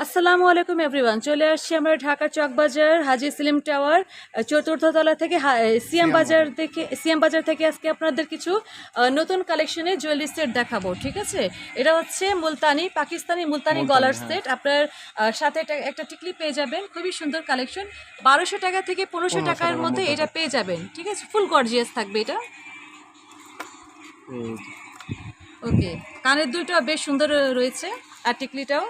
আসসালামু আলাইকুম এভরিওয়ান চলে আসছি আমরা ঢাকা চকবাজার হাজি সেলিম টাওয়ার আহ, চতুর্থ তলা থেকে সিএম বাজার থেকে সিএম বাজার থেকে আজকে আপনাদের কিছু নতুন কালেকশনের জুয়েলারি সেট দেখাবো ঠিক আছে? এটা হচ্ছে মুলতানি পাকিস্তানি মুলতানি গলার সেট আপনার সাথে একটা- টিকলি পেয়ে যাবেন। খুবই সুন্দর কালেকশন বারোশো টাকা থেকে পনেরোশো টাকার মধ্যে এটা পেয়ে যাবেন ঠিক আছে? ফুল গর্জিয়াস থাকবে এটা। ওকে কানের দুটো বেশ সুন্দর রয়েছে আর টিকলিটাও।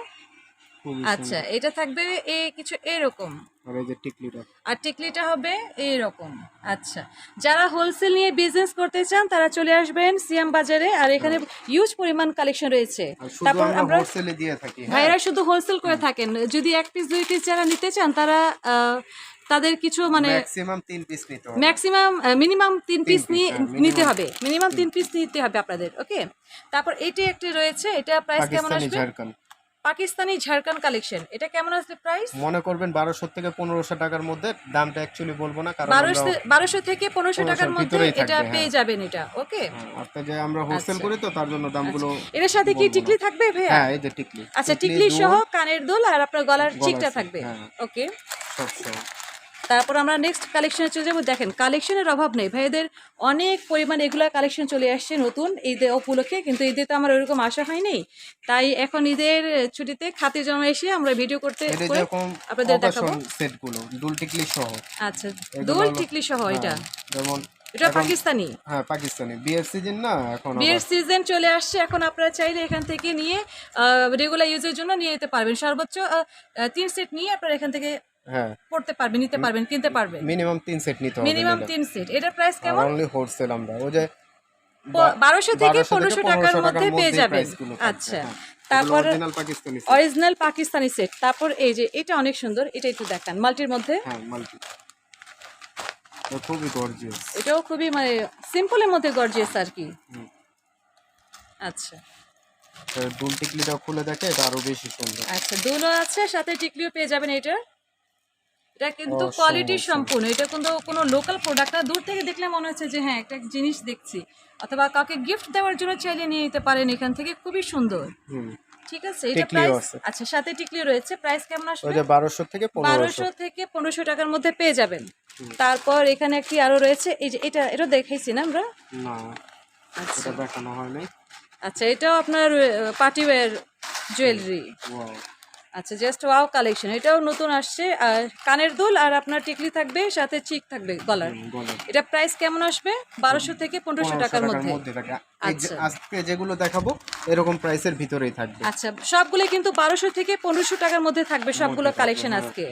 আচ্ছা এটা থাকবে এ কিছু এরকম। আর এই যে টিকলিটা। আর টিকলিটা হবে এইরকম আচ্ছা যারা হোলসেল নিয়ে বিজনেস করতে চান তারা চলে আসবেন সিএম বাজারে আর এখানে ইউজ পরিমাণ কালেকশন রয়েছে। তারপর আমরা হোলসেলে দিয়ে থাকি হ্যাঁ। ভাইয়েরা শুধু হোলসেল করে থাকেন। যদি এক পিস দুই পিস যারা নিতে চান তারা তাদের কিছু মানে ম্যাক্সিমাম তিন পিস নিতে হবে। ম্যাক্সিমাম মিনিমাম তিন পিস হ্যাঁ, নিতে হবে। মিনিমাম তিন পিস নিতে হবে আপনাদের ওকে তারপর এটি একটি রয়েছে এটা প্রাইস কেমন আসবে? পাকিস্তানি ঝাড়খান্ড কালেকশন এটা কেমন আসবে প্রাইস মনে করবেন বারোশো থেকে পনেরোশো টাকার মধ্যে দামটা অ্যাকচুয়ালি বলব না কারণ বারোশো থেকে পনেরোশো টাকার মধ্যে এটা পেয়ে যাবেন এটা ওকে? হ্যাঁ, আপনার যে আমরা হোলসেল আচ্ছা। করি তো তার জন্য দামগুলো এর সাথে কি টিকলি থাকবে ভাইয়া? হ্যাঁ এই যে টিকলি। আচ্ছা টিকলি সহ কানের দোল আর আপনার গলার চিকটা থাকবে হ্যাঁ। ওকে। তারপর আমরা নেক্সট কালেকশনে চলে যাব। দেখেন কালেকশনের অভাব নেই। ভাইদের অনেক পরিমাণে এগুলা কালেকশন চলে আসছে নতুন ঈদে উপলক্ষে কিন্তু ঈদে তো আমার ওইরকম আশা হয়নি। তাই এখন ঈদের ছুটিতে খাতির জমা এসে আমরা ভিডিও করতে এটা আপনাদের দেখাবো। সেট দুল টিকলি সহ। আচ্ছা টিকলি সহ এটা। হ্যাঁ, যেমন এটা পাকিস্তানি। হ্যাঁ পাকিস্তানি। বিয়ের সিজন না এখন বিয়ের সিজন চলে আসছে। এখন আপনারা চাইলে এখান থেকে নিয়ে রেগুলার ইউজের জন্য নিয়ে যেতে পারবেন। সর্বোচ্চ তিন সেট নিয়ে আপনারা এখান থেকে হ্যাঁ। পড়তে পারবেন নিতে পারবেন কিনতে পারবেন মিনিমাম তিন সেট নিতে হবে মিনিমাম তিন সেট। এটার প্রাইস কেমন? অনলি হোলসেল আমরা। ওই যে বারোশো থেকে পনেরোশো টাকার মধ্যে পেয়ে যাবেন। আচ্ছা। হ্যাঁ। তারপর। অরিজিনাল পাকিস্তানি সেট তারপর এই যে এটা অনেক সুন্দর। এটা একটু দেখান। মাল্টির মধ্যে? হ্যাঁ মাল্টি। খুবই গর্জিয়াস এটাও খুবই মানে সিম্পলের মধ্যে গর্জিয়াস আর কি। আচ্ছা। দুল টিকলিটা খুলে দেখে এটা আরও বেশি সুন্দর। আচ্ছা দুলো আছে সাথে টিকলিও পেয়ে যাবেন এটা। এটা কিন্তু কোয়ালিটি সম্পূর্ণ। এটা কিন্তু কোনো লোকাল প্রোডাক্ট না। দূর থেকে দেখলে মনে হচ্ছে যে হ্যাঁ একটা জিনিস দেখছি। অথবা কাউকে গিফট দেওয়ার জন্য চাইলে নিয়ে নিতে পারেন এখান থেকে খুবই সুন্দর। হুম। ঠিক আছে? এটা প্রাইস আচ্ছা সাথে টিকলি রয়েছে। প্রাইস কেমন আসবে? যে বারোশো থেকে পনেরোশো। বারোশো থেকে পনেরোশো টাকার মধ্যে পেয়ে যাবেন। তারপর এখানে একটি আরও রয়েছে। এই যে এটা এটা দেখাইছি না আমরা? না আচ্ছা। এটা দেখানো হয় নাই আচ্ছা এটাও আপনার পার্টি ওয়্যার জুয়েলারি Wow, আচ্ছা জাস্ট ওয়াও কালেকশন এটাও নতুন আসছে। আর কানের দুল আর আপনার টিকলি থাকবে সাথে চিক থাকবে গলার। এটা প্রাইস কেমন আসবে? বারোশো থেকে পনেরোশো টাকার মধ্যে। আচ্ছা। আজকে যেগুলো দেখাবো এরকম প্রাইসের ভিতরেই থাকবে। আচ্ছা সবগুলো কিন্তু বারোশো থেকে পনেরোশো টাকার মধ্যে থাকবে সবগুলো কালেকশন হ্যাঁ। আজকে।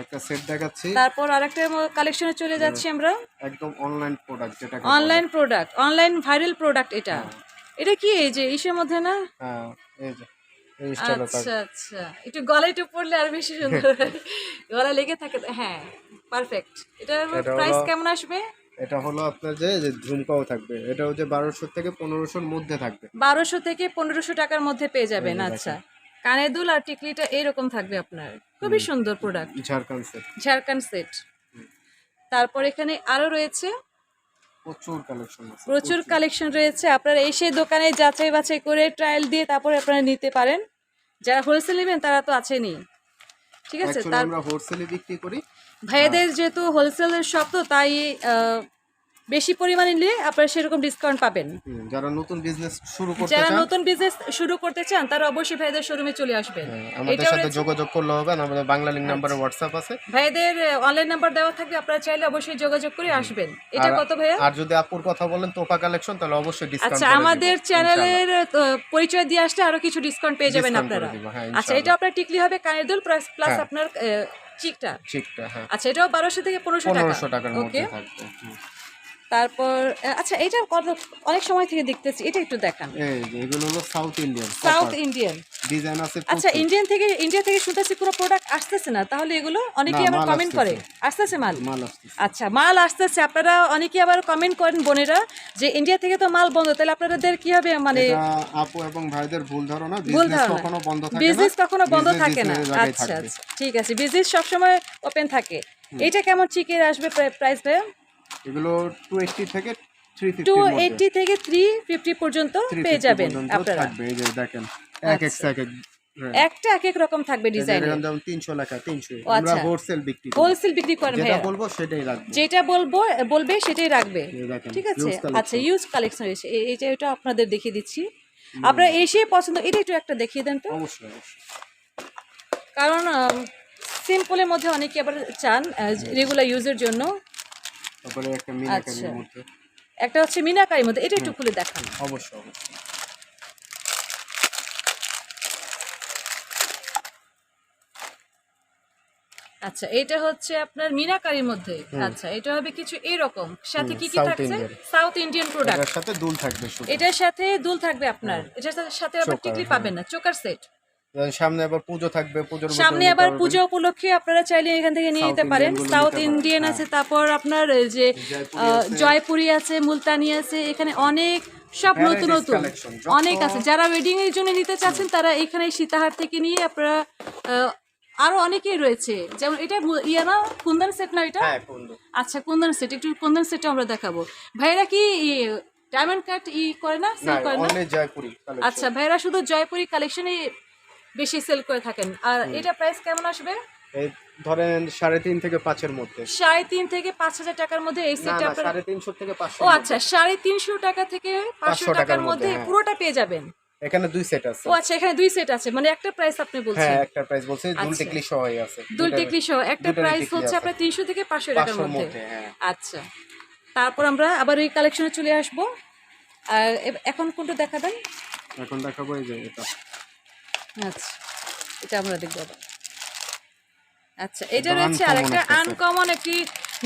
একটা সেট দেখাচ্ছি। তারপর আরেকটা কালেকশনে চলে যাচ্ছি আমরা। একদম অনলাইন প্রোডাক্ট যেটা online product online viral product এটা। এটা কি এই যে ইসের মধ্যে না? হ্যাঁ এই যে। আচ্ছা আচ্ছা। একটু গলায় একটু পড়লে আর বেশি সুন্দর গলা লেগে থাকে হ্যাঁ পারফেক্ট এটার এটা প্রাইস কেমন আসবে? এটা হলো আপনার যে যে ঝুমকাও থাকবে এটা হচ্ছে বারোশো থেকে পনেরোশোর মধ্যে থাকবে। বারোশো থেকে পনেরোশো টাকার মধ্যে পেয়ে যাবেন আচ্ছা। কানে দুল আর টিকলিটা এইরকম থাকবে আপনার। খুবই সুন্দর product Jharkhand set Jharkhand set তারপর এখানে আরও রয়েছে প্রচুর কালেকশন আছে প্রচুর কালেকশন রয়েছে। আপনারা এসে দোকানে যাচাই বাছাই করে ট্রায়াল দিয়ে তারপরে আপনারা নিতে পারেন। যারা হোলসেল নেবেন তারা তো আছেনই। ঠিক আছে? তার আমরা হোলসেলে বিক্রি করি। ভাইয়াদের যেহেতু হোলসেলের শব্দ তাই আহ, বেশি পরিমাণে নিলে আপনারা সেরকম ডিসকাউন্ট পাবেন। যারা নতুন বিজনেস শুরু করতে যারা নতুন বিজনেস শুরু করতে চান তারা অবশ্যই ভাইদের শোরুমে চলে আসবেন। হ্যাঁ, আমাদের সাথে যোগাযোগ করলে হবে আমাদের বাংলা লিঙ্ক নাম্বারে হোয়াটসঅ্যাপ আছে। ভাইদের অনলাইন নাম্বার দেওয়া থাকবে আপনারা চাইলে অবশ্যই যোগাযোগ করে আসবেন। এটা কত ভাইয়া? আর যদি আপুর কথা বলেন তোফা কালেকশন তাহলে অবশ্যই ডিসকাউন্ট আচ্ছা আমাদের চ্যানেলের পরিচয় দিয়ে আসলে আরও কিছু ডিসকাউন্ট পেয়ে যাবেন আপনারা। হ্যাঁ, আচ্ছা। এটা আপনার টিকলি হবে কানের দুল প্লাস প্লাস হ্যাঁ। আপনার আহ, চিকটা ঠিকটা হ্যাঁ। আচ্ছা এটাও বারোশো থেকে পনেরোশো টাকা। পনেরোশো টাকার ওকে মধ্যে থাকবে। তারপর আচ্ছা এটা কত অনেক সময় থেকে দেখতেছি এটা একটু দেখান। এগুলো হলো south Indian south Indian design আছে আচ্ছা ইন্ডিয়ান থেকে ইন্ডিয়া থেকে শুনতেছি কোনো প্রোডাক্ট আসতেছে না তাহলে এগুলো অনেকেই আবার কমেন্ট করে। আসতেছে। মাল? মাল আচ্ছা মাল আসতেছে আপনারা অনেকেই আবার কমেন্ট করেন বোনেরা যে ইন্ডিয়া থেকে তো মাল বন্ধ তাহলে আপনাদের কি হবে মানে আপু এবং ভাইদের ভুল ধারণা ভুল বিজনেস ধারণা। কখনো বন্ধ থাকে না। বিজনেস কখনো বন্ধ থাকে না। আচ্ছা আচ্ছা ঠিক আছে বিজনেস সবসময় ওপেন থাকে। এটা কেমন চিকের আসবে প্রাইস ভাইয়া? এগুলো টু এইটটি থেকে থ্রি টু ফিফটি এইটটি থেকে থ্রি ফিফটি পর্যন্ত পেয়ে যাবেন আপনারা থাকবে এই যে দেখেন এক এক এক এক। একটা এক এক রকম থাকবে ডিজাইন যেমন তিনশো লেখা তিনশো। ও, আমরা আচ্ছা। হোলসেল বিক্রি হোলসেল বিক্রি করেন যেটা বলব সেটাই রাখব। যেটা বলব বলবে সেটাই রাখবে। ঠিক আছে? আচ্ছা ইউজ কালেকশন এসে এই- এইটা এটা আপনাদের দেখিয়ে দিচ্ছি। আপনারা এসে পছন্দ এটা একটু একটা দেখিয়ে দেন তো। অবশ্যই কারণ সিম্পলের মধ্যে অনেকে আবার চান রেগুলার ইউজের জন্য। তারপরে একটা মিনাকারির আচ্ছা। মধ্যে একটা হচ্ছে মিনাকারির মধ্যে এটা একটু খুলে দেখান। অবশ্যই অবশ্যই। আচ্ছা এটা হচ্ছে আপনার মিনাকারির মধ্যে। আচ্ছা এটা হবে কিছু এরকম। সাথে কি কি থাকছে? সাউথ ইন্ডিয়ান প্রোডাক্ট এটার সাথে দুল থাকবে এটার সাথে দুল থাকবে আপনার। এটার সাথে- সাথে আবার টিকলি। পাবেন না চোকার সেট সামনে আবার পুজো থাকবে পুজোর সামনে আবার। পুজো উপলক্ষে আপনারা চাইলে এখান থেকে নিয়ে নিতে পারেন। সাউথ ইন্ডিয়ান হ্যাঁ। আছে তারপর আপনার যে জয়পুরি আছে। মুলতানি আছে এখানে অনেক সব নতুন নতুন অনেক আছে। যারা ওয়েডিং এর জন্য নিতে চাচ্ছেন তারা এখানে সীতাহার থেকে নিয়ে আপনারা আরও অনেকেই রয়েছে। যেমন এটা ইয়া না কুন্দন সেট না এটা? হ্যাঁ আচ্ছা কুন্দন সেট একটু কুন্দন সেটটা আমরা দেখাবো। ভাইরা কি ডায়মন্ড কাট ই করে না? সেল করে না? আচ্ছা ভাইরা শুধু জয়পুরি কালেকশনে বেশি সেল করে থাকেন। আর এটা প্রাইস কেমন আসবে? এই ধরেন সাড়ে তিন থেকে পাঁচের মধ্যে। সাড়ে তিন থেকে পাঁচ হাজার টাকার মধ্যে এই সেটটা সাড়ে তিনশো থেকে পাঁচশো ও আচ্ছা সাড়ে তিনশো টাকা থেকে পাঁচশো টাকার মধ্যে হ্যাঁ। পুরোটা পেয়ে যাবেন? এখানে দুই সেট আছে। ও আচ্ছা এখানে দুই সেট আছে। মানে একটা প্রাইস আপনি বলছেন। হ্যাঁ একটা প্রাইস বলছে দুল আচ্ছা। টিকলি সহই আছে। দুল টিকলি সহ একটা প্রাইস হচ্ছে আপনার তিনশো থেকে পাঁচশো টাকার মধ্যে। হ্যাঁ। আচ্ছা। তারপর আমরা আবার ওই কালেকশনে চলে আসব। আর এখন কোনটা দেখাবেন? এখন দেখাবো এই যে এটা। আচ্ছা এটা আমরা দেখব আচ্ছা এটা রয়েছে আরেকটা আনকমন একটি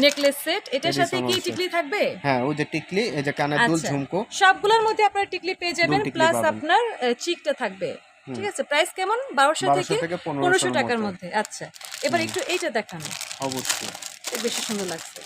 নেকলেস সেট এটার সাথে কি টিকলি থাকবে? হ্যাঁ ওই যে টিকলি এই যে কানের দুল আচ্ছা ঝুমকো। সবগুলোর মধ্যে আপনার টিকলি পেয়ে যাবেন প্লাস আপনার চিকটা থাকবে। ঠিক আছে প্রাইস কেমন? বারোশো 1200 থেকে থেকে 1500 পনেরোশো টাকার মধ্যে। মধ্যে। আচ্ছা এবার একটু এইটা দেখান। অবশ্যই। বেশি সুন্দর লাগছে।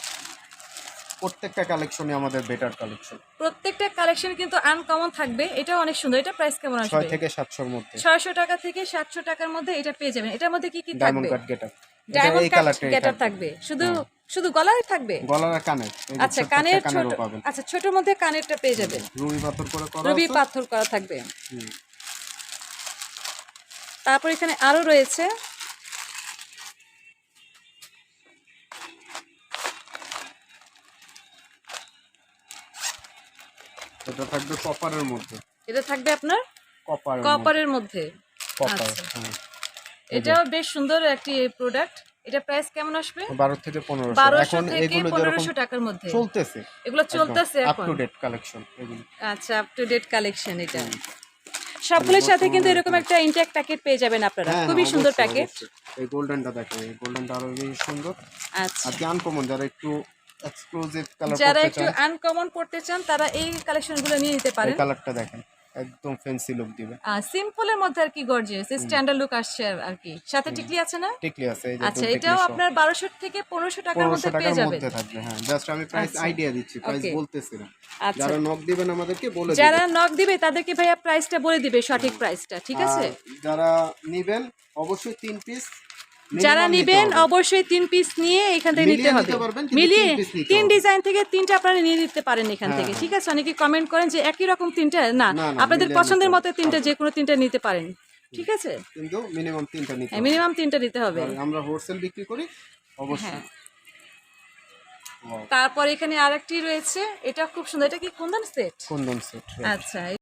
প্রত্যেকটা কালেকশনই আমাদের বেটার কালেকশন প্রত্যেকটা কালেকশন কিন্তু আনকমন থাকবে। এটা অনেক সুন্দর। এটা প্রাইস কেমন আসবে? থেকে সাতশোর মধ্যে। ছয়শো টাকা থেকে সাতশো টাকার মধ্যে এটা পেয়ে যাবেন। এটার মধ্যে কি কি থাকবে? ডায়মন্ড কাট গেটার ডায়মন্ড কাট গেটার থাকবে। শুধু শুধু গলায় থাকবে? গলার কানের। আচ্ছা কানের ছোট আচ্ছা ছোটর মধ্যে কানেরটা পেয়ে যাবেন। রুবি পাথর করে করা রবি। পাথর করা থাকবে। তারপর এখানে আরও রয়েছে এটা থাকবে কপারের মধ্যে। এটা থাকবে আপনার? কপার কপারের মধ্যে। কপার আচ্ছা। হ্যাঁ। এটাও বেশ সুন্দর একটি প্রোডাক্ট এটা প্রাইস কেমন আসবে? বারো থেকে পনেরোশো। বারোশো এখন এগুলো যেরকম পনেরোশো টাকার মধ্যে। চলতেছে। এগুলো চলতেছে এখন? আপ টু ডেট কালেকশন এগুলো। আচ্ছা আপ টু ডেট কালেকশন এটা সবগুলোর সাথে কিন্তু এরকম একটা ইনটেক প্যাকেট পেয়ে যাবেন আপনারা। হ্যাঁ, খুবই হ্যাঁ, সুন্দর প্যাকেট। এই গোল্ডেনটা দেখো এই গোল্ডেনটা আরও বেশি সুন্দর। আচ্ছা। আর কি আনকমন যারা একটু এক্সক্লুসিভ কালার যারা একটু আনকমন পড়তে চান তারা এই কালেকশনগুলো নিয়ে নিতে এই পারেন কালারটা দেখেন একদম ফ্যান্সি লুক দিবে। সিম্পলের মধ্যে আর কি গর্জিয়াস স্ট্যান্ডার্ড লুক আসছে আর- আর কি। সাথে টিকলি আছে না? টিকলি আছে এই যে আচ্ছা এটাও আপনার বারোশো থেকে পনেরোশো টাকার মধ্যে পেয়ে যাবেন। মধ্যে থাকবে হ্যাঁ। জাস্ট আমি প্রাইস আচ্ছা। আইডিয়া দিচ্ছি প্রাইস Okay. বলতেছি না আচ্ছা। যারা নক দিবেন আমাদেরকে বলে দিবেন। যারা নক দিবে তাদেরকে ভাইয়া প্রাইসটা বলে দিবে সঠিক প্রাইসটা ঠিক আছে? যারা নিবেন অবশ্যই তিন পিস যারা নিবেন অবশ্যই তিন পিস নিয়ে এখান থেকে নিতে হবে। মিলিয়ে তিন। ডিজাইন থেকে তিনটা আপনারা নিয়ে নিতে পারেন এখান হ্যাঁ, থেকে হ্যাঁ। ঠিক আছে? অনেকে কমেন্ট করেন যে একই রকম তিনটা? না আপনাদের পছন্দের মতো তিনটা যে কোনো তিনটা নিতে পারেন ঠিক আছে? কিন্তু মিনিমাম তিনটা নিতে হবে। মিনিমাম তিনটা নিতে হবে। আমরা হোলসেল বিক্রি করি অবশ্যই। হ্যাঁ। তারপর এখানে আরেকটি রয়েছে এটা খুব সুন্দর এটা কি কুন্দন সেট কুন্দন সেট আচ্ছা